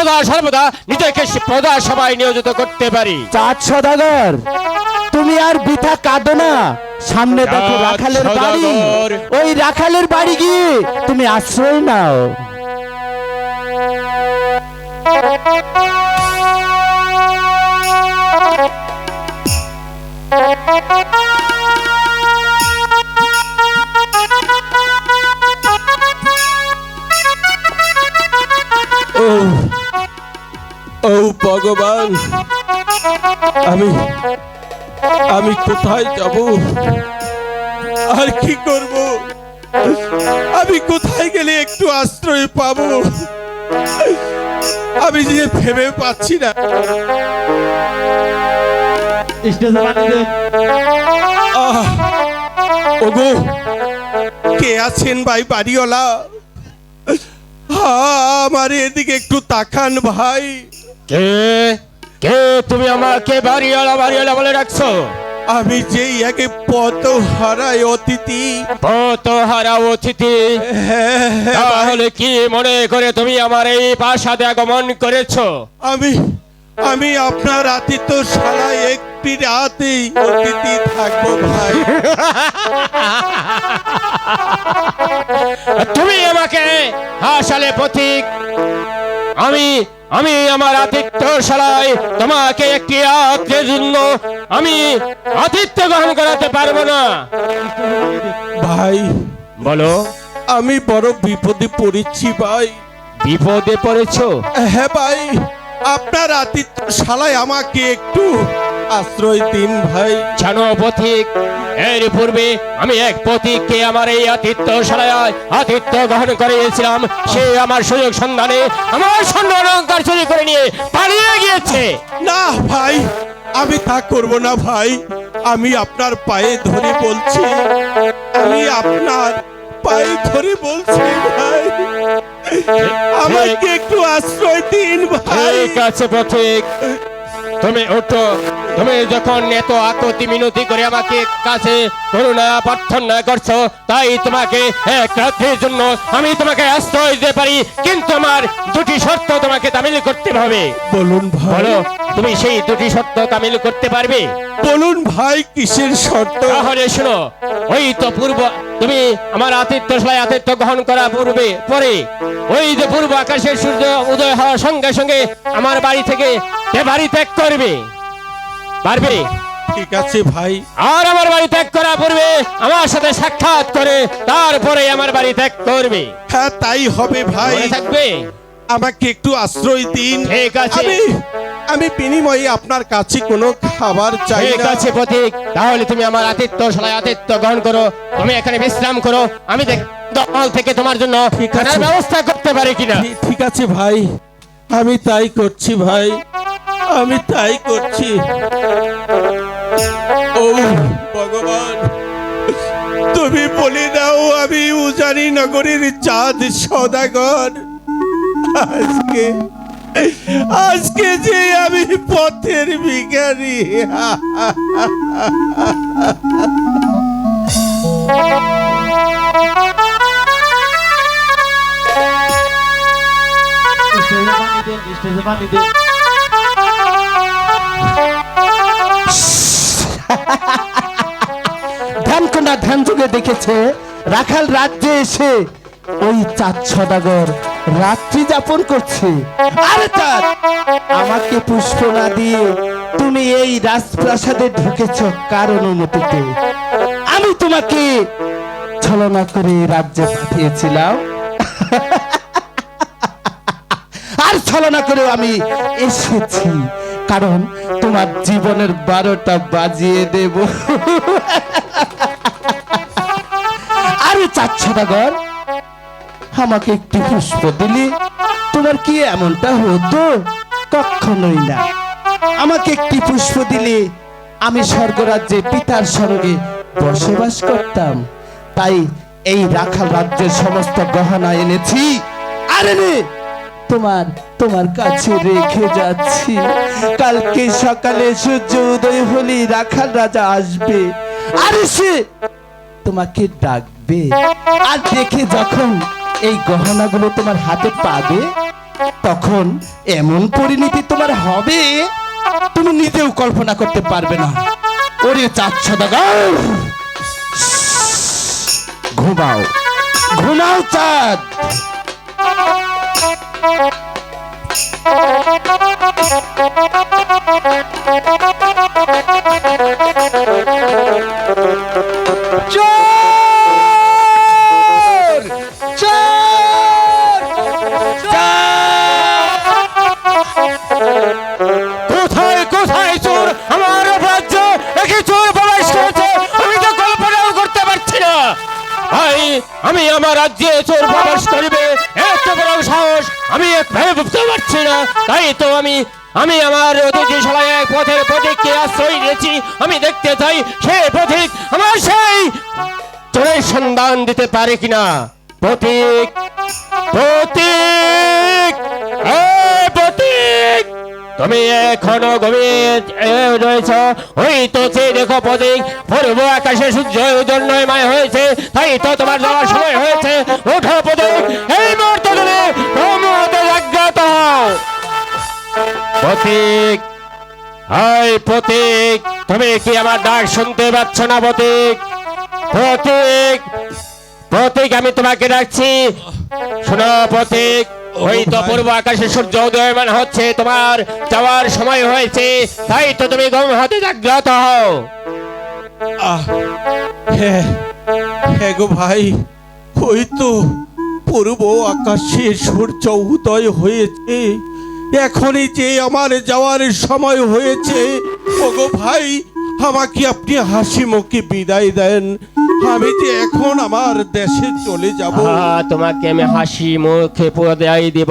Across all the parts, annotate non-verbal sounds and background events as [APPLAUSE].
সদা সর্বদা নিজেকে প্রজা সবাই নিয়োজিত করতে পারি। চাঁদ সদাগর তুমি আর বৃথা কাঁদো না। সামনে দেখো রাখালের বাড়ি। ওই রাখালের বাড়ি গিয়ে তুমি আশ্রয় নাও। ও ও ভগবান আমি আমি কোথায় যাব? আর কি করব? আমি কোথায় গেলে একটু আশ্রয় পাবো? আমি যে ভেবে পাচ্ছি না। ওগো কে আছেন ভাই বাড়িওয়ালা? হা, আমার এদিকে একটু তাকান ভাই। কে? কে তুমি আমাকে বাড়িওয়ালা বাড়িওয়ালা বলে রাখছো আমি যেই একে পত হারাই অতিথি। কত হারা অতিথি। হ্যাঁ, তাহলে কি মনে করে তুমি আমার এই প্রাসাদে আগমন করেছ? আমি আমি আপনার আতিথ্য শালায় একটি রাতেই অতিথি থাকব ভাই। তুমি আমাকে হাসালে প্রতীক। আমি আমি আমার আতিথ্যশালায় তোমাকে একটি আত্মের জন্য আমি আতিথ্য গ্রহণ করাতে পারব না। ভাই বলো। আমি বড় বিপদে পড়েছি ভাই। বিপদে পড়েছো? হ্যাঁ ভাই। আপনার আতিথ্য শালায় আমাকে একটু আশ্রয় দিন ভাই। জানো পথিক এর পূর্বে আমি এক পথিককে আমার এই আতিথ্যশালায় আতিথ্য গ্রহণ করিয়েছিলাম। সে আমার সুযোগ সন্ধানে আমার স্বর্ণ অলঙ্কার চুরি করে নিয়ে পালিয়ে গিয়েছে। না ভাই আমি তা করব না ভাই। আমি আপনার পায়ে ধরে বলছি আমি আপনার পায়ে ধরে বলছি ভাই আমাকে একটু আশ্রয় দিন ভাই। ঠিক আছে পথিক তুমি ওঠো। তুমি যখন এত আকুতি মিনতি করে আমাকে কাছে করুণা প্রার্থনা করছ তাই তোমাকে এক রাত্রির জন্য আমি তোমাকে আশ্রয় দিতে পারি। কিন্তু আমার দুটি শর্ত তোমাকে তামিল করতে হবে। বলুন ভাই। বলো তুমি সেই দুটি শর্ত তামিল করতে পারবে? বলুন ভাই কিসের শর্ত? তাহলে শোনো ওই তো পূর্ব তুমি আমার আতিথ্য সবাই আতিথ্য গ্রহণ করা পূর্বে পরে ওই যে পূর্ব আকাশের সূর্য উদয় হওয়ার সঙ্গে সঙ্গে আমার বাড়ি থেকে বাড়ি ত্যাগ করবে। পারবে ঠিক আছে ভাই। আর আমার বাড়ি ত্যাগ করা পূর্বে আমার সাথে সাক্ষাৎ করে তারপরে আমার বাড়ি ত্যাগ করবে। হ্যাঁ তাই হবে ভাই। থাকবে? আমাকে একটু আশ্রয় দিন। ঠিক আছে। আমি আমি বিনিময়ে আপনার কাছে কোনো খাবার চাই ঠিক আছে প্রতীক। তাহলে তুমি আমার আতিথ্য সবাই আতিথ্য গ্রহণ করো। তুমি এখানে বিশ্রাম করো। আমি দেখ দল থেকে তোমার জন্য খানার ব্যবস্থা করতে পারি কিনা? ঠিক আছে ভাই। আমি তাই করছি ভাই। আমি তাই করছি। ও ভগবান, তুমি বলে দাও আমি উজানি নগরীর চাঁদ সদাগর। আজকে আজকে যে আমি পথের ভিখারি। ধ্যানকন্যা ধ্যান যুগে দেখেছে, রাখাল রাজ্যে এসে ওই চাঁদ সদাগর রাত্রি যাপন করছে। আরে চাঁদ, আমাকে পুষ্প না দিয়ে তুমি এই রাজপ্রাসাদে ঢুকেছ কার অনুমতিতে? আমি তোমাকে ছলনা করে রাজ্যে পাঠিয়েছিলাম। আর ছলনা করে আমি এসেছি। কারণ তোমার জীবনের বারোটা বাজিয়ে দেব। আরে চাচ্ছাদাগর আমাকে একটি পুষ্প দিলে? তোমার কি এমনটা হতো? কখনোই না। আমাকে একটি পুষ্প দিলে। আমি স্বর্গরাজ্যে পিতার সঙ্গে বসবাস করতাম। তাই এই রাখাল রাজ্যের সমস্ত গহনা এনেছি। আরে রে তোমার তোমার কাছে রেখে যাচ্ছি। কালকে সকালে সূর্য উদয় হলে রাখাল রাজা আসবে। আর সে তোমাকে ডাকবে। আর দেখে যখন এই গহনাগুলো তোমার হাতে পাবে, তখন এমন পরিণতি তোমার হবে, তুমি নিজেও কল্পনা করতে পারবে না। ওরে চাচ্ছ ঘুমাও ঘুমাও চাঁদ। আমি আমার রাজ্যে চোর প্রবেশ করবে। বড় সাহস আমি একভাবে বুঝতে পারছি না। তাই তো আমি আমি আমার অতিথিশালায় এক পথের প্রতীককে আশ্রয় নিয়েছি। আমি দেখতে চাই সে প্রতীক আমার সেই চোরের সন্ধান দিতে পারে কিনা। প্রতীক প্রতীক। তুমি এখনও এ, রয়েছ। দেখো প্রতীক পূর্ব আকাশে সূর্য উদন্নয়ময় হয়েছে। তাই তো তোমার যাওয়ার সময় হয়েছে। ওঠো প্রতীক এই জাগ্রত প্রতীক হাই প্রতীক তুমি কি আমার ডাক শুনতে পাচ্ছ না প্রতীক? প্রতীক প্রতীক আমি তোমাকে ডাকছি। শোনো প্রতীক ওই তো পূর্ব আকাশে সূর্য উদয়মান হচ্ছে তোমার যাওয়ার সময় হয়েছে। তাই তো তুমি গম হাতে জাগ্রত। হও আহ, হ্যাঁ গো ভাই ওই তো পূর্ব আকাশে সূর্য উদয় হয়েছে। এখনই যে আমার যাওয়ার সময় হয়েছে ওগো ভাই আমাকে আপনি হাসি মুখে বিদায় দেন। আমি যে এখন আমার দেশে চলে যাব। তোমাকে আমি হাসি মুখে দেয় দিব।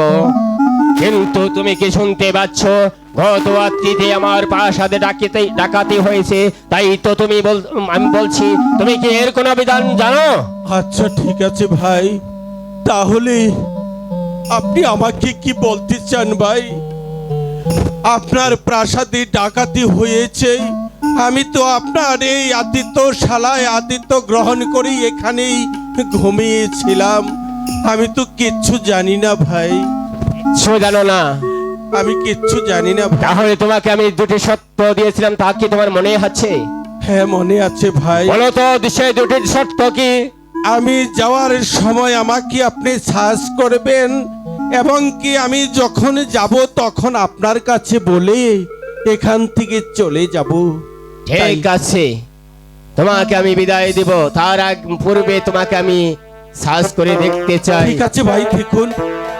কিন্তু তুমি কি শুনতে পাচ্ছ? গত রাত্রিতে আমার প্রাসাদে ডাকিতে ডাকাতি হয়েছে। তাই তো তুমি আমি বলছি তুমি কি এর কোনো বিধান জানো? আচ্ছা ঠিক আছে ভাই। তাহলে আপনি আমাকে কি বলতে চান ভাই? আপনার প্রাসাদে ডাকাতি হয়েছে। আমি তো আপনার এই আতিথ্যশালায় আতিথ্য গ্রহণ করেই এখানেই ঘুমিয়েছিলাম। আমি তো কিচ্ছু জানি না ভাই। সে জানো না। আমি কিচ্ছু জানি না। তাহলে তোমাকে আমি দুটি সত্য দিয়েছিলাম তা কি তোমার মনে আছে? হ্যাঁ মনে আছে ভাই। বলো তো সে দুটি সত্য কি? আমি যাওয়ার সময় আমাকে আপনি সার্চ করবেন এবং কি আমি যখন যাব তখন আপনার কাছে বলে এখান থেকে চলে যাব। ঠিক আছে। তোমাকে আমি বিদায় দিব। তার আগ পূর্বে তোমাকে আমি সার্চ করে দেখতে চাই। ঠিক আছে ভাই দেখুন।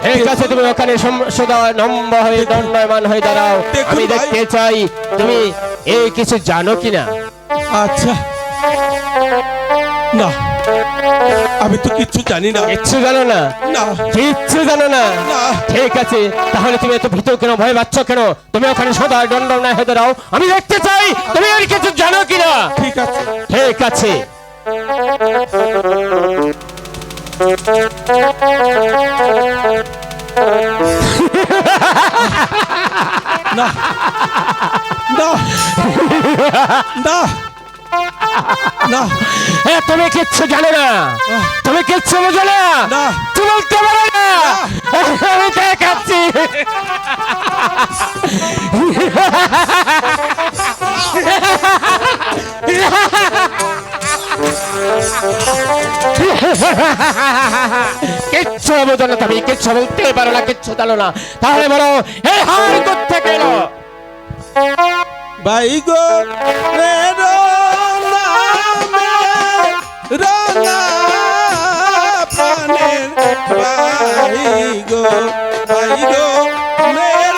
ঠিক আছে তুমি ওখানে সদা নম্ব হয়ে দণ্ডায়মান হয়ে দাঁড়াও। আমি দেখতে চাই তুমি এই কিছু জানো কিনা? আচ্ছা। না। আমি তো কিচ্ছু জানি না। কিচ্ছু জানো না? না। কিচ্ছু জানো না? না। ঠিক আছে তাহলে তুমি এত ভীত কেন ভয় পাচ্ছ কেন? তুমি ওখানে সদা দণ্ডায়মান হয়ে দাঁড়াও আমি দেখতে চাই তুমি আর কিছু জানো কিনা? ঠিক আছে। ঠিক আছে। না। না। না। না। এ, তুমি কিচ্ছু জানো না। তুমি কিচ্ছু বোঝো না। তুমি বলতে পারো না। আমি দেখাচ্ছি কিচ্ছু বোঝো না তুমি কিচ্ছু বলতে পারো না কিচ্ছু জানো না। তাহলে বলো এই হার করতে গেল ভাই গো রে। রোনা প্রাণের ভাই গো ভাই গো মে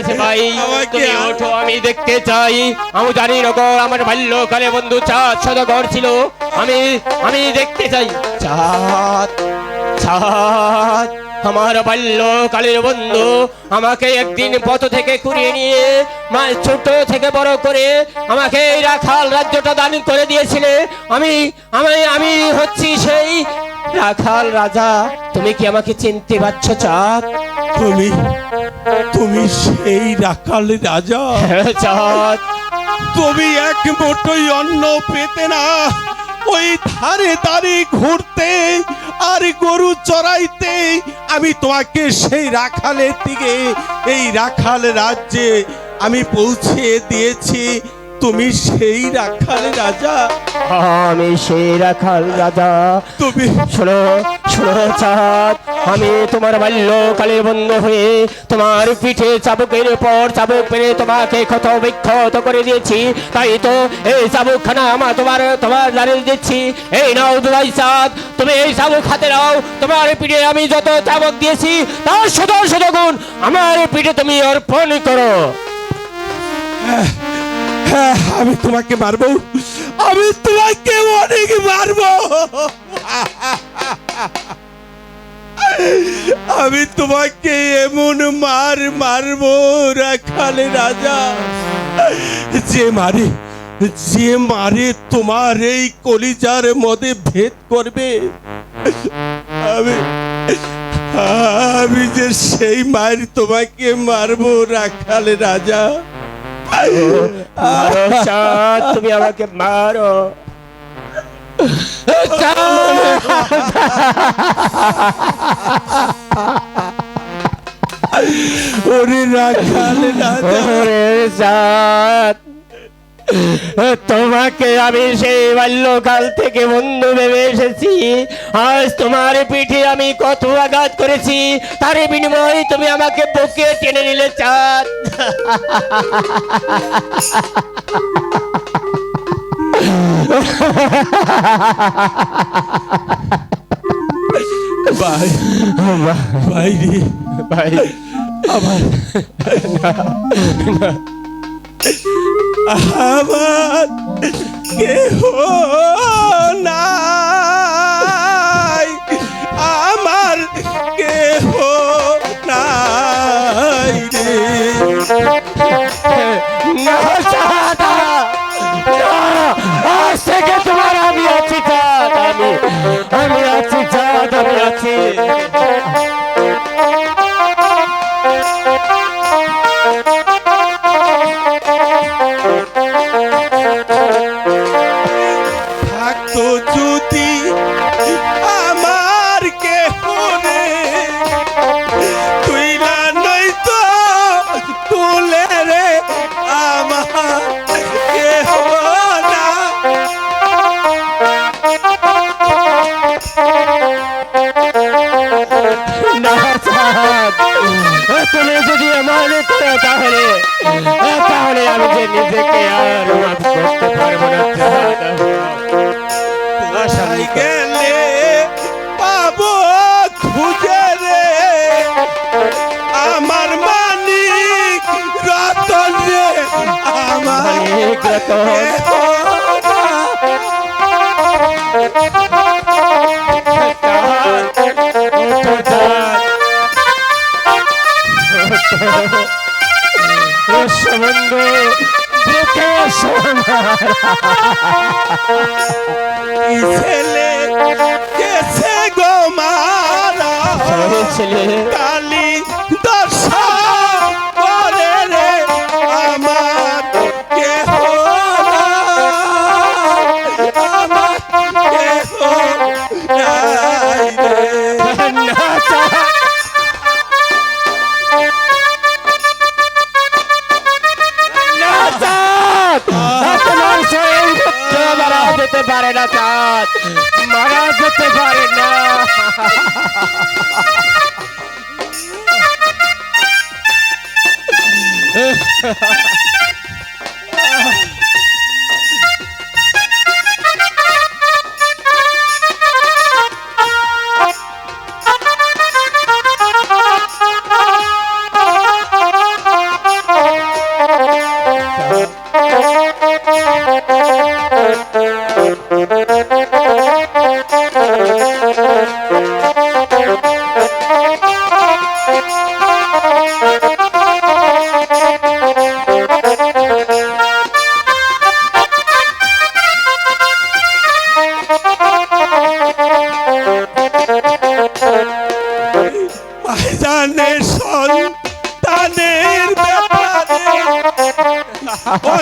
আছে ভাই তুমি ওঠো আমি দেখতে চাই। আমি জানি নগর আমার বাল্যকালে বন্ধু চাঁদ সদাগর ছিল। আমি আমি দেখতে চাই। চাঁদ চাঁদ আমার বাল্যকালের বন্ধু আমাকে একদিন পথ থেকে কুড়িয়ে নিয়ে মা ছোট থেকে বড় করে আমাকে এই রাখাল রাজ্যটা দান করে দিয়েছিলে। আমি আমি আমি হচ্ছি সেই রাখাল রাজা। তুমি কি আমাকে চিনতে পারছ চাঁদ? তুমি তুমি সেই রাখাল রাজা। চাঁদ তুমি এক মুঠোই অন্ন পেতে না ওই ধারে ধারে ঘুরতে আর গরু চড়াইতে। আমি তোমাকে সেই রাখালের দিকে এই রাখাল রাজ্যে আমি পৌঁছে দিয়েছি। তুমি সেই রাখাল রাজা। আমি সেই রাখাল রাজা। তুমি শোনো শোনো চাঁদ। আমি তোমার বাল্য বাল্যকালের বন্ধু হয়ে তোমার পিঠে চাবুকের পর চাবুক পেরে তোমাকে ক্ষত বিক্ষত করে দিয়েছি। তাই তো এই চাবুকখানা আমার তোমার তোমার দাঁড়িয়ে দিচ্ছি। এই নাও দুলাই চাঁদ তুমি এই চাবুক হাতে নাও। তোমার পিঠে আমি যত চাবুক দিয়েছি তার শত শত গুণ আমার পিঠে তুমি অর্পণ করো। হ্যাঁ আমি তোমাকে মারবো। আমি তোমাকে অনেক মারবো। আমি তোমাকে এমন মার মারবো, রাখালে রাজা। যে মারে যে মারে তোমার এই কলিজার মধ্যে ভেদ করবে। আমি আমি যে সেই মায়ের তোমাকে মারবো, রাখালে রাজা। মারো চাঁদ তুমি আমাকে মারো। ওরে রাখালে ওরে চাঁদ তোমাকে আমি সেই বাল্যকাল থেকে বন্ধু ভেবে এসেছি। আজ তোমার পিঠে আমি কত আঘাত করেছি তার বিনিময়ে তুমি আমাকে বুকে টেনে নিলে চাঁদ। ভাই ভাই ভাই। আমার আমার কেহ নাই। এসো বন্ধু ছেলে গো মারা ছেলে।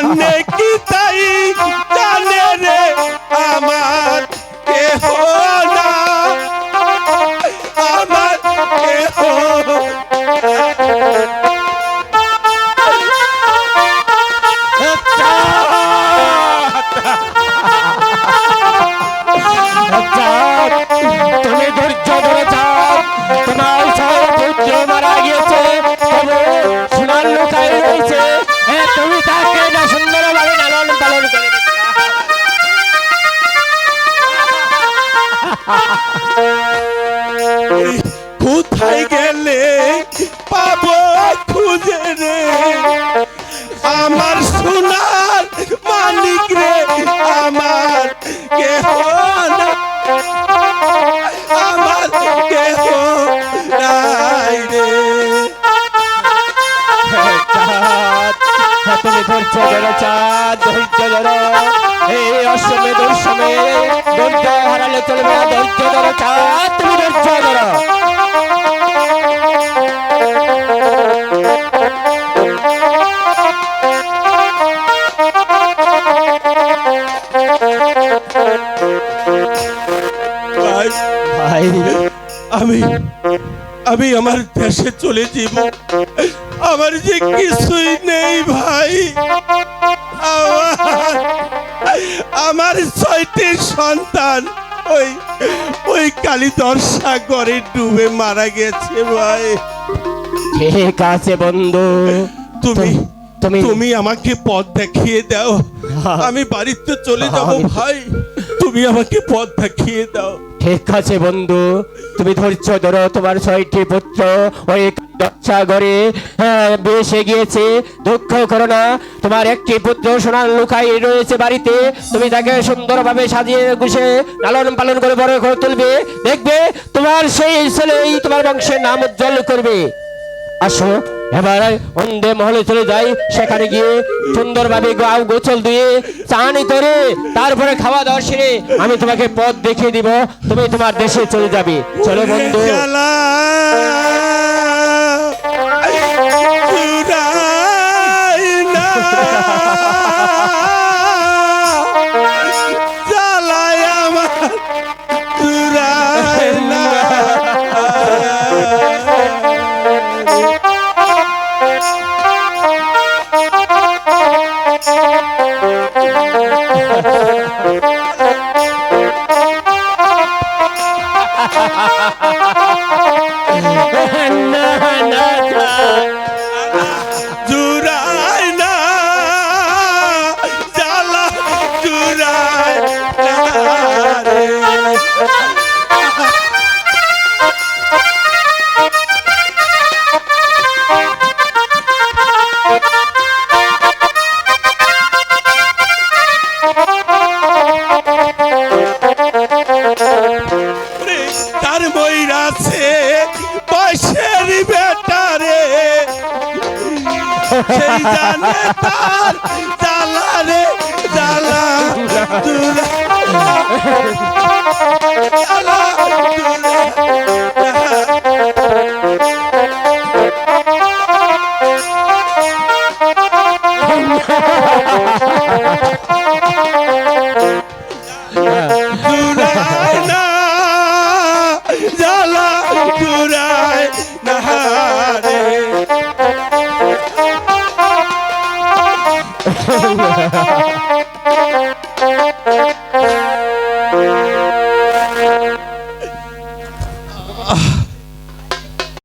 অনেকই তাই জানে রে আমার? কেহ না না আমার কেহ নাই রে তুমি ধৈর্য ধরো চাঁদ ধৈর্য ধরো এই অসমে দুঃসমে ধৈর্য হারালে চলবে ধৈর্য ধরো চাঁদ তুমি ধৈর্য ধরো আমি আমি আমার দেশে চলে যাব। আমার যে কিছুই নেই ভাই। আমার ছয়টি সন্তান ওই ওই কালীধর সাগরে ডুবে মারা গেছে ভাই। ঠিক আছে বন্ধু। তুমি তুমি তুমি আমাকে পথ দেখিয়ে দাও। আমি বাড়িতে চলে যাব ভাই। তুমি আমাকে পথ দেখিয়ে দাও। ঠিক আছে বন্ধু। তুমি ধৈর্য ধরো তোমার ছয়টি পুত্র। ওই সাগরে হ্যাঁ, বেসে গিয়েছে। দুঃখ করো না তোমার একটি পুত্র সোনার লুকাই রয়েছে বাড়িতে। তুমি তাকে সুন্দরভাবে সাজিয়ে গুছে লালন পালন করে বড় করে তুলবে। দেখবে তোমার সেই ছেলেই তোমার বংশের নাম উজ্জ্বল করবে। আসো এবার অন্ধে মহলে চলে যাই, সেখানে গিয়ে সুন্দরভাবে গাও গোছল দিয়ে চানি করে তারপরে খাওয়া দাওয়া সেরে আমি তোমাকে পথ দেখিয়ে দিব, তুমি তোমার দেশে চলে যাবে। চলো বন্ধু। [LAUGHS] oh, সেই জানে তার জ্বালা রে জ্বালা দুলা জ্বালা দুলা দুরায় [LAUGHS]